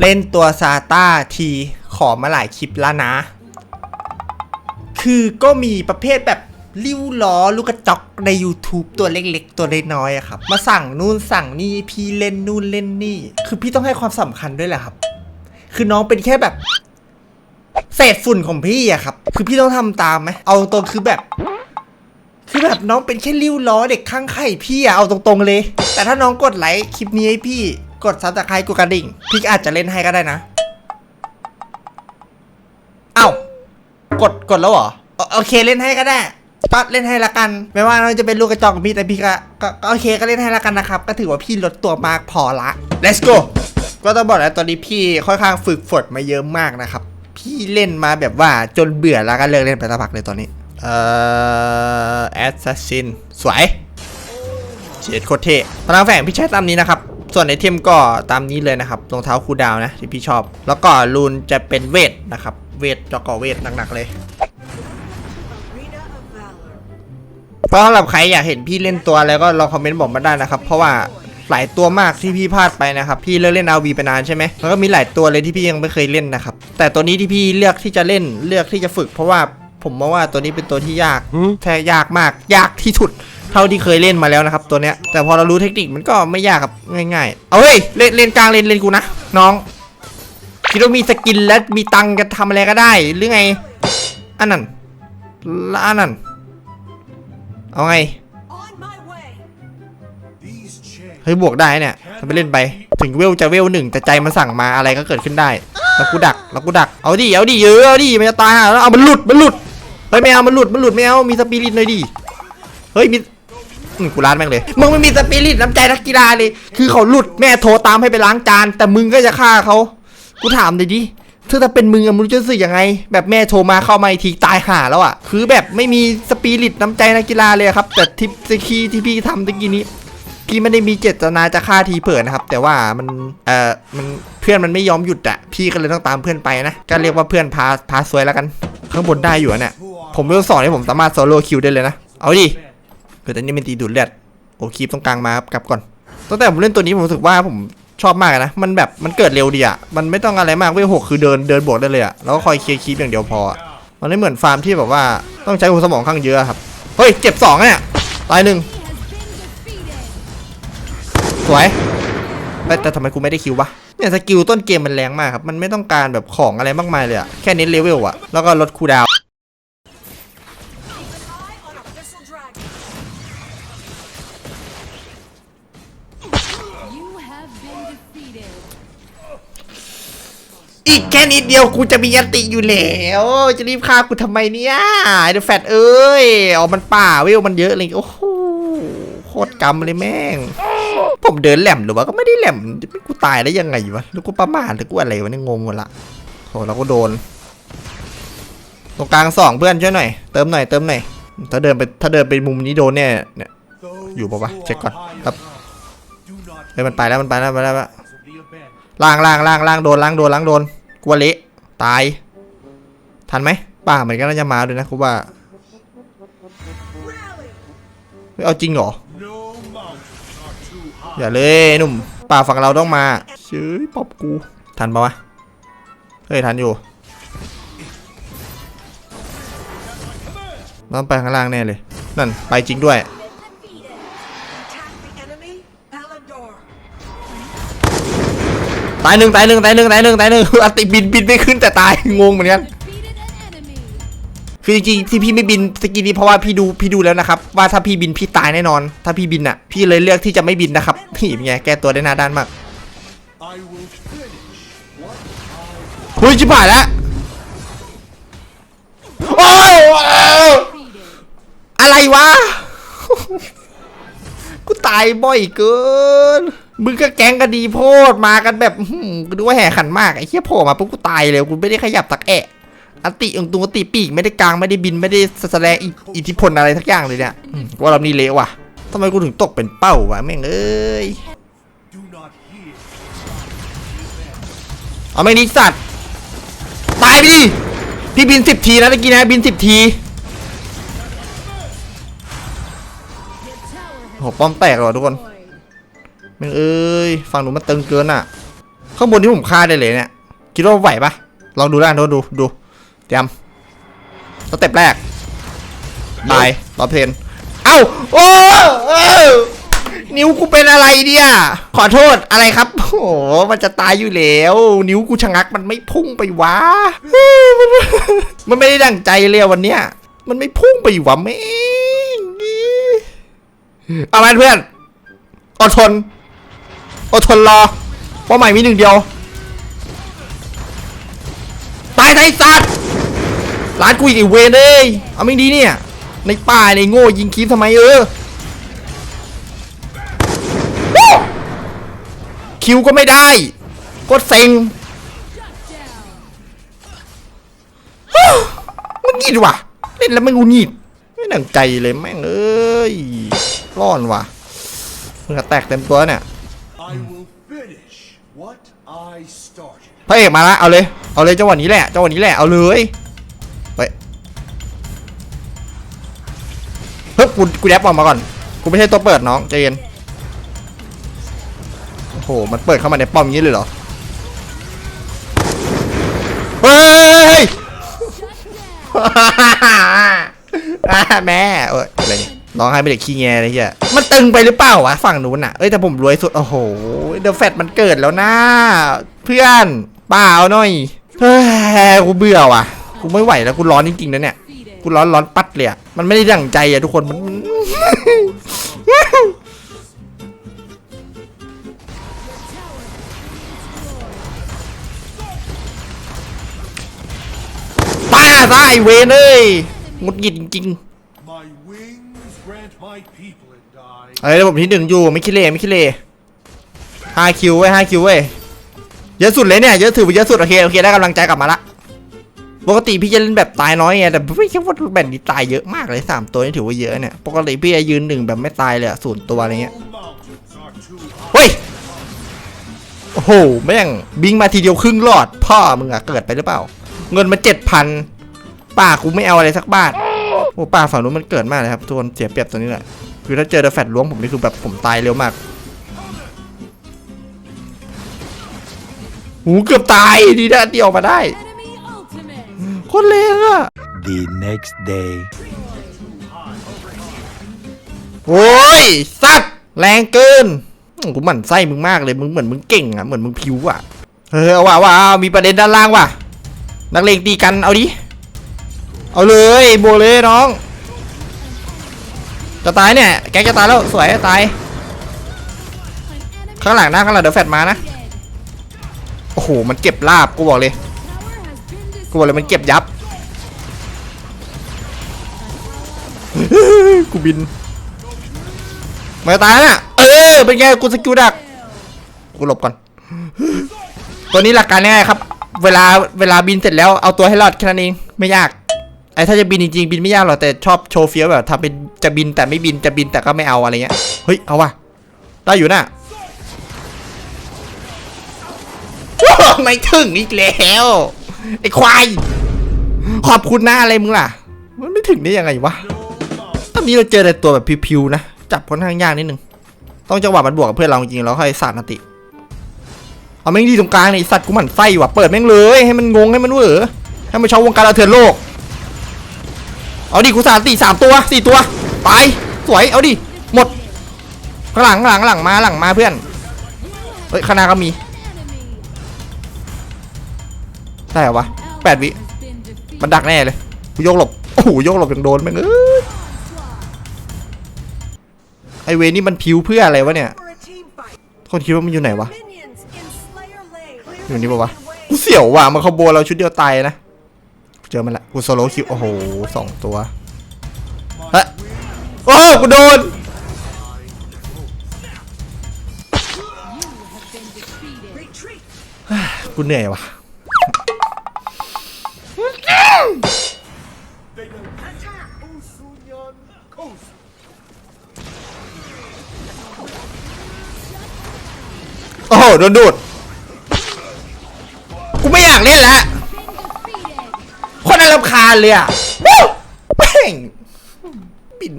เล่นตัวซาต้าทีขอมาหลายคลิปแล้วนะ คือก็มีประเภทแบบริ้วล้อลูกกระจอกใน YouTube ตัวเล็กๆ ตัวเล่น้อยอะครับ มาสั่งนู่นสั่งนี่พี่เล่นนู่นเล่นนี่ คือพี่ต้องให้ความสำคัญด้วยแหละครับ คือน้องเป็นแค่แบบเศษฝุ่นของพี่อะครับ คือพี่ต้องทำตามไหมเอาตรงๆคือแบบ คือแบบน้องเป็นแค่ริ้วล้อเด็กข้างไข่พี่อะเอาตรงๆเลย แต่ถ้าน้องกดไลค์คลิปนี้ให้พี่ กดซับสไครต์กดกระดิ่ง พี่อาจจะเล่นให้ก็ได้นะ เอ้ากดกดแล้วเหรอ โอเคเล่นให้ก็ได้ก็เล่นให้ละกัน ไม่ว่าเราจะเป็นลูกกระจอกพี่แต่พี่ก็ก็โอเคก็เล่นให้ละกันนะครับ ก็ถือว่าพี่ลดตัวมากพอละ let's go ก็ต้องบอกแล้วตอนนี้พี่ค่อนข้างฝึกฝนมาเยอะมากนะครับ พี่เล่นมาแบบว่าจนเบื่อแล้วก็เลิกเล่นไปสักพักเลยตอนนี้ เอ่อ assassin สวยเฉียดโคตรเท่พลังแฝงพี่ใช้ตามนี้นะครับ ส่วนไอเทมก็ตามนี้เลยนะครับรองเท้าคูลดาวน์นะที่พี่ชอบ แล้วก็รูนจะเป็นเวทนะครับ เวทจะก่อเวทหนักๆเลย Arena of Valor. เพราะสำหรับใครอยากเห็นพี่เล่นตัวอะไรก็ลองคอมเมนต์บอกมาได้นะครับ เพราะว่าหลายตัวมากที่พี่พลาดไปนะครับ พี่เลิกเล่น RV ไปนานใช่ไหมแล้วก็มีหลายตัวเลยที่พี่ยังไม่เคยเล่นนะครับ แต่ตัวนี้ที่พี่เลือกที่จะเล่นเลือกที่จะฝึก เพราะว่าผมมองว่าตัวนี้เป็นตัวที่ยากแท้ยากมาก ยากที่สุด เท่าที่เคยเล่นมาแล้วนะครับ ตัวเนี้ยแต่พอเรารู้เทคนิคมันก็ไม่ยากครับง่ายๆ เอาเฮ้ยเล่นเล่นกลางเล่นเล่นกูนะน้องคิดว่ามีสกินและมีตังจะทำอะไรก็ได้หรือไงอันนั้นละอันนั้นเอาไงเฮ้ยบวกได้เนี่ยทำไปเล่นไป ถึงเวลจะเวลหนึ่งแต่ใจมันสั่งมาอะไรก็เกิดขึ้นได้แล้วกูดักแล้วกูดักเอาดิเอาดิเยอะเอาดิมันจะตายแล้วเอามันหลุดมันหลุดเฮ้ยไม่เอามันหลุดมันหลุดไม่เอามีสปิริตหน่อยดิเฮ้ยมี อืมกูร้านแม่งเลย มึงไม่มีสปิริตน้ำใจนักกีฬาเลย คือเขาหลุดแม่โทรตามให้ไปล้างจาน แต่มึงก็จะฆ่าเขา กูถามเลยดิถ้าถ้าเป็นมึงอะมึงจะรู้สึกยังไง แบบแม่โทรมาเข้ามาอีกทีตายห่าแล้วอะคือแบบไม่มีสปิริตน้ำใจนักกีฬาเลยครับ แต่ทิปสกีที่พี่ทำตะกี้นี้ พี่ไม่ได้มีเจตนาจะฆ่าทีเผินนะครับ แต่ว่ามัน เอ่อ มันเพื่อนมันไม่ยอมหยุดอะพี่ก็เลยต้องตามเพื่อนไปนะ ก็เรียกว่าเพื่อนพาพาซวยแล้วกัน ข้างบนได้อยู่อะเนี่ย ผมเวลสองนี่ผมสามารถโซโล่คิวได้เลยนะ เอาดิ เกิดอันนี้เป็นตีดูดเลือดโอ้คีบตรงกลางมาครับกลับก่อนตั้งแต่ผมเล่นตัวนี้ผมรู้สึกว่าผมชอบมากนะ มันแบบมันเกิดเร็วดีอะ มันไม่ต้องอะไรมากเวลหกคือเดินเดินบวกได้เลยอะ แล้วก็คอยเคลียร์คีบอย่างเดียวพอ มันไม่เหมือนฟาร์มที่แบบว่าต้องใช้หัวสมองข้างเยอะครับ เฮ้ย เจ็บสองเนี่ย ตายหนึ่งสวย แต่ทำไมกูไม่ได้คิววะ เนี่ยสกิลต้นเกมมันแรงมากครับ มันไม่ต้องการแบบของอะไรมากมายเลยอะแค่เน้นเลเวลอะแล้วก็ลดคูดาว อีกแค่นิดเดียวกูจะมียันติอยู่แล้ว จะรีบฆ่ากูทำไมเนี่ยไอ้เดอะแฟตเอ้ยอ๋อมันป่าเวลมันเยอะเลยโอ้โหโคตรกำเลยแม่ง ผมเดินแหลมหรือว่าก็ไม่ได้แหลมกูตายได้ยังไงวะหรือกูประมาทหรือกูอะไรวะนี่งงหมดละโหเราก็โดน ตรงกลางสองเพื่อนช่วยหน่อยเติมหน่อยเติมหน่อยถ้าเดินไปถ้าเดินไปมุมนี้โดนเนี่ยเนี่ยอยู่ปะวะเช็คก่อนครับเฮ้ยมันไปแล้วมันไปแล้วมันไปแล้วล่างล่างล่างล่างโดนล่างโดนล่างโดน กลัวเละตาย ทันไหมป่าเหมือนกันน่าจะมาด้วยนะกูว่าเฮ้ยเอาจริงเหรอ อย่าเลยหนุ่ม ป่าฝั่งเราต้องมาชื้อปอบกู ทันปะวะ เฮ้ย ทันอยู่ต้องไปข้างล่างแน่เลย นั่น ไปจริงด้วย ตายหนึ่งตายหนึ่งตายหนึ่งตายหนึ่งตายหนึ่งอติบินบินไม่ขึ้นแต่ตายงงเหมือนกัน Defeated an enemy. คือจริงๆที่พี่ไม่บินสกีนี้เพราะว่าพี่ดูพี่ดูแล้วนะครับ ว่าถ้าพี่บินพี่ตายแน่นอน ถ้าพี่บินอะ พี่เลยเลือกที่จะไม่บินนะครับนี่เป็นไงแก้ตัวได้หน้าด้านมากเฮ้ยชิบหายแล้วโอ้ย Defeated. อะไรวะ กูตายบ่อยเกิน มึงก็แก๊งกันดีโพดมากันแบบกูดูว่าแห่ขันมากไอ้เหี้ยโผล่มาปุ๊บกูตายเลยกูไม่ได้ขยับตักแอะอันติองตัวติปีกไม่ได้กลางไม่ได้บินไม่ได้แสดงอิอิทธิพลอะไรทักอย่างเลยเนี่ยว่าเรานี่เละว่ะทำไมกูถึงตกเป็นเป้าวะแม่งเอ้ยเอาไม่นิสัตว์ตายไปดิพี่บินสิบทีนะตะกี้นะบินสิบที Your tower has โหป้อมแตกเหรอทุกคน ม่งเอ้ยฝั่งหนูมันตึงเกินอะ ข้างบนที่ผมฆ่าได้เลยเนี่ย คิดว่าไหวปะลองดูแล้วกันดูดูดูเตรียมสเต็ปแรกตายรอเพนเอ้าโอ้อนิ้วกูเป็นอะไรเนี่ย ขอโทษอะไรครับ โอ้โหมันจะตายอยู่แล้ว นิ้วกูชะงักมันไม่พุ่งไปวะ มันไม่ได้ดั่งใจเลยวันเนี้ย มันไม่พุ่งไปวะแม่เอามาเพื่อน อดทน อดทนรอป้าหมายมีหนึ่งเดียว ตายไทยสัตว์ร้านกูอีกไอ้เวรเลยเอาไม่ดีเนี่ย ในป่าในโง่ยิงคีบทำไมเออคิวก็ไม่ได้กดเซ็งมันหงิดว่ะเล่นแล้วมันกูหงิดไม่หนังใจเลยแม่งเอ้ยร้อนว่ะมึงกระแตกเต็มตัวเนี่ย I will finish what I started. พระเอกมาละเอาเลยเอาเลยจังหวะนี้แหละจังหวะนี้แหละเอาเลยไปเฮ้ยกูกูแดบออกมาก่อนกูไม่ใช่ตัวเปิดน้องใจเย็นโอ้โหมันเปิดเข้ามาในป้อมงนี้เลยเหรอเฮ้ยแม่เอ้ยอะไรเนี่ยร้องไห้เป็นเด็กขี้แงเลยเฮียมันตึงไปหรือเปล่าวะฝั่งนู้นอะ เอ้ยแต่ผมรวยสุด โอ้โห เดอะแฟตมันเกิดแล้วนะ เพื่อน เปล่าหน่อยเฮ้ยกูเบื่อว่ะกูไม่ไหวแล้วกูร้อนจริงๆนะเนี่ยกูร้อนร้อนปัดเลยอะมันไม่ได้ดั่งใจอะทุกคนมันป้าซะไอเวนเอ้ยหงุดหงิดจริง My wings grant my people and die. ๆเอ้ยระบบที่หนึ่งอยู่ไม่คิดเลยไม่คิดเลยห้าคิวเว้ยห้าคิวเว้ย เยอะสุดเลยเนี่ยเยอะถือว่าเยอะสุดโอเคโอเคได้กำลังใจกลับมาละปกติพี่จะเล่นแบบตายน้อยไงแต่ไม่คิดว่าแบบนี้ตายเยอะมากเลยสามตัวนี่ถือว่าเยอะเนี่ยปกติพี่จะยืนหนึ่งแบบไม่ตายเลยอะศูนย์ตัวอะไรเงี้ยเฮ้ยโอ้โหแม่งบิงมาทีเดียวครึ่งหลอด พ่อมึงอะเกิดไปหรือเปล่า เงินมาเจ็ดพันป้ากูไม่เอาอะไรสักบาทโอ้ป้าฝั่งนู้นมันเกิดมากเลยครับทุกคนเสียเปรียบตัวนี้แหละคือถ้าเจอเดอะแฟตล้วงผมนี่คือแบบผมตายเร็วมาก หูเกือบตายดีนะที่ออกมาได้ Enemy ultimate. โคนเลวอะ The next day. โอ้ยสัตว์แรงเกินอืมกูหมั่นไส้มึงมากเลยมึงเหมือนมึงเก่งอะเหมือนมึงพิวอะเฮ้ยเอาว่ะเอาว่าเอามีประเด็นด้านล่างว่ะ นักเลงตีกันเอาดิ เอาเลยโบกเลยน้อง จะตายเนี่ย แกจะตายแล้วสวยตาย An enemy ข้างหลังนะข้างหลังเดี๋ยวแฟดมานะ dead. โอ้โห มันเก็บลาบกูบอกเลย Tower has been กูบอกเลยมันเก็บยับ กูบินมาตายแล้วน่ะ เออ เป็นไง กูสกิลดัก กูหลบก่อน ตัวนี้หลักการง่ายครับ เวลา เวลาบินเสร็จแล้วเอาตัวให้รอดแค่นั้นเอง ไม่ยาก ไอ้ถ้าจะบินจริงๆ บินไม่ยากหรอก แต่ชอบโชว์เฟี้ยวแบบทำเป็นจะบินแต่ไม่บิน จะบินแต่ก็ไม่เอาอะไรเงี้ย เฮ้ย เอาว่ะ ได้อยู่น่ะ ไม่ถึงอีกแล้ว ไอ้ควาย ขอบคุณหนะอะไรมึงล่ะ มันไม่ถึงได้ยังไงวะตอนนี้เราเจอแต่ตัวแบบพิวๆนะ จับค่อนข้างยากนิดนึง ต้องจังหวะมันบวกกับเพื่อนเราจริงๆแล้วค่อยสาดนติ เอาแม่งดีตรงกลางนี่สัตว์กูหมั่นไส้ว่ะ เปิดแม่งเลย ให้มันงงให้มันเวอให้มันชาววงการเราเถื่อนโลก เอาดิกูสาดติสามตัวสี่ตัว ไป สวย เอาดิ หมด ข้างหลังข้างหลังข้างหลังมาหลังมาเพื่อน เฮ้ยข้างหน้าก็มี ได้เหรอวะแปดวิมันดักแน่เลยกูโยกหลบโอ้โหโยกหลบยังโดนแม่งเอ้ยไอเวนี่มันพิวเพื่ออะไรวะเนี่ย คนคิดว่ามันอยู่ไหนวะ อยู่นี่ปะวะ กูเสี่ยวว่ะมันขโมยเราชุดเดียวตายนะ เจอมันละ กูโซโล่คิว โอ้โหสองตัวฮ้ยโอ้กูโดน กูเหนื่อยว่ะ โอ้โหโดนดูด กูไม่อยากเล่นแล้วคนน่ารำคาญเลยอะแม่งบิน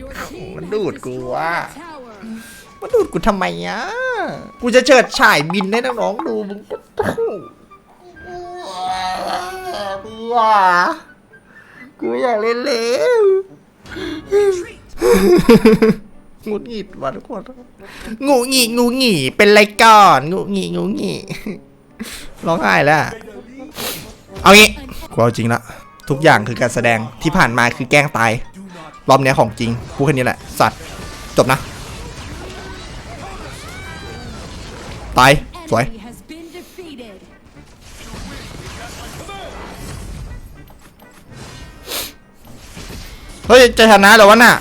Your team Nó has đuột destroyed quá. a tower. มาดูดกูทำไมอะ กูจะเฉิดฉายบินให้น้องๆดูมึง ว้ากูอยากเล่นเร็วงุดหงิดว่ะทุกคนงูหงิงูหงิเป็นไรก่อนงูหงิงูหงิร้องไห้แล้ว เอางี้กูเอาจริงละทุกอย่างคือการแสดงที่ผ่านมาคือแกล้งตาย รอบนี้ของจริงพูดแค่นี้แหละ สัตว์ จบนะ ตาย สวย เฮ้ยจะชนะเหรอวะน่ะ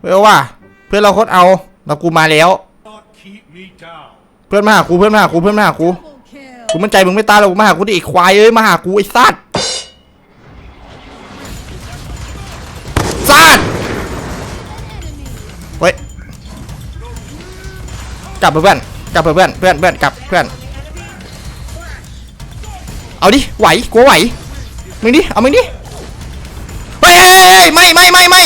เฮ้ยว่า เพื่อนเราโคตรเอาแล้วกูมาแล้ว เพื่อนมาหากูเพื่อนมาหากูเพื่อนมาหากูกูมั่นใจมึงไม่ตายหรอกมาหากูดิไอ้ควายเอ้ยมาหากูไอ้สัตว์สัตว์เฮ้ยกลับเพื่อนกลับเพื่อนเพื่อนเพื่อนกลับเพื่อน เอาดิไหวกูไหวมึงดิเอามึงดิ ไม่ไม่ไม่ไม่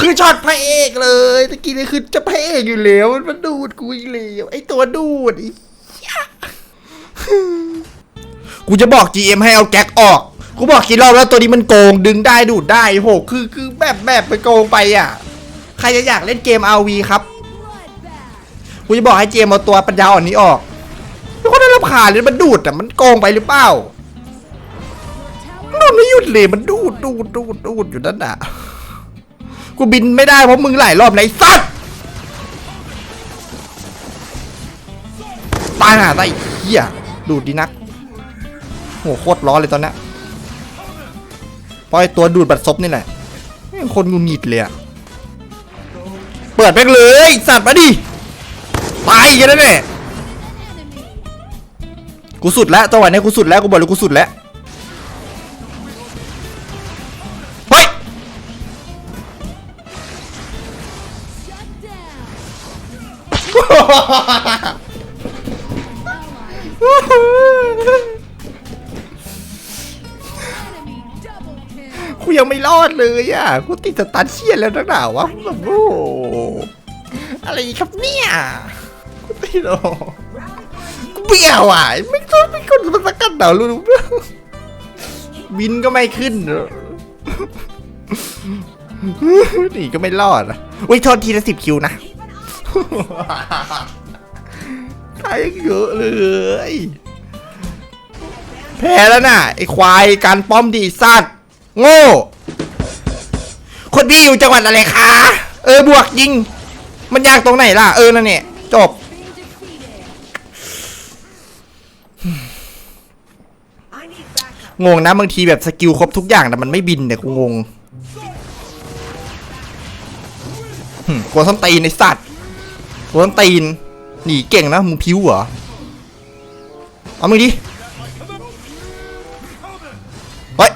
คือช็อตพระเอกเลยตะกี้นี่คือจะพระเอกอยู่แล้วมันมาดูดกูอีกแล้วไอตัวดูดอีกูจะบอก GM ให้เอาแก๊กออก กูบอกกี่รอบแล้วตัวนี้มันโกงดึงได้ดูดได้โหคือคือแบบแบบไปโกงไปอะ ใครจะอยากเล่นเกม RV ครับ กูจะบอกให้เจมเอาตัวปัญญาอ่อนนี้ออกไม่คนได้รับขาดเลยมันดูดอะมันโกงไปหรือเปล่ามันไม่หยุดเลยมันดูดดูดดูดดูดอยู่นั่นอะกูบินไม่ได้เพราะมึงหลายรอบไอ้สัตว์ตายหาตายเหี้ยดูดดีนักโหโคตรร้อนเลยตอนนี้ยเพราะไอ้ตัวดูดบัตรซบนี่แหละคนงุนงิดเลยอะเปิดแม่งเลยสัตว์มาดิ ตายกันแล้วเนี่ยกูสุดแล้วจังหวะนี้กูสุดแล้วกูบอกเลยกูสุดแล้วเฮ้ยกูยังไม่รอดเลยอะกูติดสตาร์เชียนแล้วนักหนาวะแบบโอ้อะไรครับเนี่ย โอกูเบี้ยวอะไม่ต้องไม่คนมาสกัดดาวรู้บินก็ไม่ขึ้นหนีก็ไม่รอดอะอุ้ยโทษทีละสิบคิวนะตายเยอะเลยแพ้แล้วน่ะไอ้ควายการป้อมดีสัตว์โง่คนพี่อยู่จังหวัดอะไรคะ เออบวกยิง มันยากตรงไหนล่ะ เออนั่นเนี่ยจบ Been defeated. I need backup. งงนะบางทีแบบสกิลครบทุกอย่างแต่มันไม่บินเนี่ยกูงงหึกลัวส้นตีนในสัตว์กลัวส้นตีนหนีเก่งนะมึงพิ้วเหรอ เอามึงดิเฮ้ย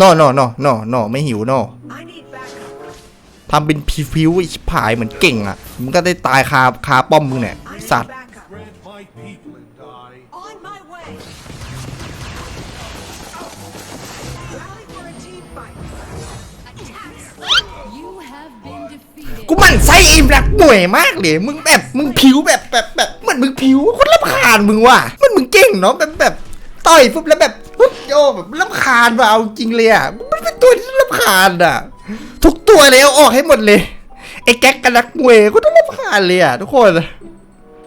no no no no no ไม่หิว no I need backup. ทำเป็นพิ้วๆไอ้ชิบหายเหมือนเก่งอะ มึงก็ได้ตายคาคาป้อมมึงเนี่ยสัตว์ On my way. Rally for a team fight. You have been defeated. กูหมันไส้อิมรักหน่วยมากเลย มึงแบบมึงผิวแบบแบบแบบเหมือนมึงผิวคนรำคาญมึงว่ะมันมึงเก่งเนาะแบบแบบต่อยปุ๊บแล้วแบบปุ๊บโยแบบรำคาญว่ะเอาจริงเลยอะมันเป็นตัวที่รำคาญอะ ทุกตัวเลยเอาออกให้หมดเลยไอ้แก๊กกับนักมวยก็ต้องรำคาญเลยอะทุกคน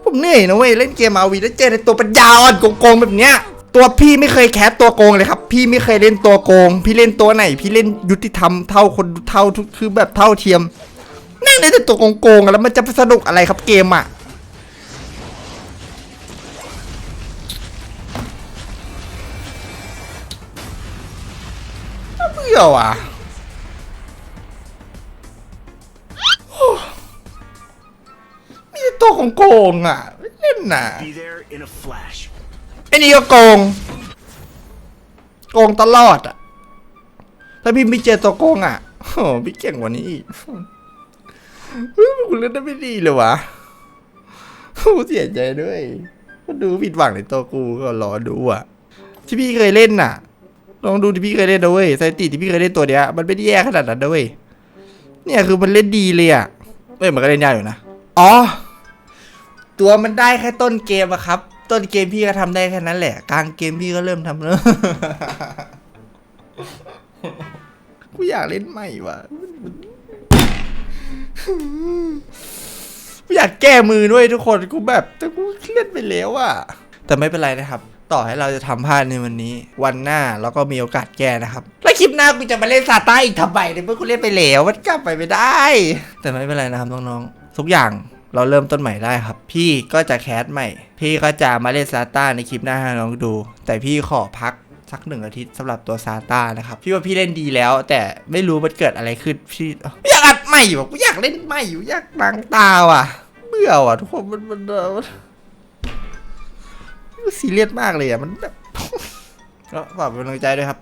ผมเหนื่อยนะเว้ยเล่นเกมอาวีแล้วเจอในตัวปัญญาอ่อนโกงๆแบบเนี้ยตัวพี่ไม่เคยแคสตัวโกงเลยครับ พี่ไม่เคยเล่นตัวโกง พี่เล่นตัวไหน พี่เล่นยุติธรรมเท่าคนเท่าทุกคือแบบเท่าเทียมนั่งเล่นแต่ตัวโกงๆแล้วมันจะสนุกอะไรครับเกมอะเบื่อว่ะ ต่ตัวของโกงๆอะไม่เล่นน่ะ Be there in a flash. ไอ้นี่ก็โกง โกงตลอดอะ ถ้าพี่ไม่เจอตัวโกงอะโอ้พี่เก่งกว่านี้อีกเฮ้ยกูเล่นได้ไม่ดีเลยวะกูเสียใจด้วยมันดูผิดหวังในตัวกูก็รอดูอะ ที่พี่เคยเล่นน่ะ ลองดูที่พี่เคยเล่นนะเว้ยสถิติที่พี่เคยเล่นตัวเนี้ยมันไม่ได้แย่ขนาดนั้นนะเว้ยเนี่ยคือมันเล่นดีเลยอะเอ้ยมันก็เล่นยากอยู่นะ อ๋อ ตัวมันได้แค่ต้นเกมอะครับ ต้นเกมพี่ก็ทำได้แค่นั้นแหละ กลางเกมพี่ก็เริ่มทำแล้วกูอยากเล่นใหม่ว่ะกูอยากแก้มือด้วยทุกคนกูแบบแต่กูเครียดไปแล้วอะแต่ไม่เป็นไรนะครับ ต่อให้เราจะทำพลาดในวันนี้ วันหน้าเราก็มีโอกาสแก้นะครับ แล้วคลิปหน้ากูจะมาเล่นซาต้าอีกทำไมเนี่ยเมื่อกูเล่นไปแล้วมันกลับไปไม่ได้ แต่ไม่เป็นไรนะครับน้องๆทุกอย่าง เราเริ่มต้นใหม่ได้ครับ พี่ก็จะแคสใหม่ พี่ก็จะมาเล่นซาต้าในคลิปหน้าให้น้องดู แต่พี่ขอพักสักหนึ่งอาทิตย์สำหรับตัวซาต้านะครับพี่ว่าพี่เล่นดีแล้ว แต่ไม่รู้มันเกิดอะไรขึ้นพี่อยากอัดใหม่ว่กูอยากเล่นใหม่อยู่อยากล้างตาว่ะเบื่อว่ะทุกคนมันมันมันมันซีเรียสมากเลยอะมันแบบก็ฝากเป็นกำลังใจด้วยครับ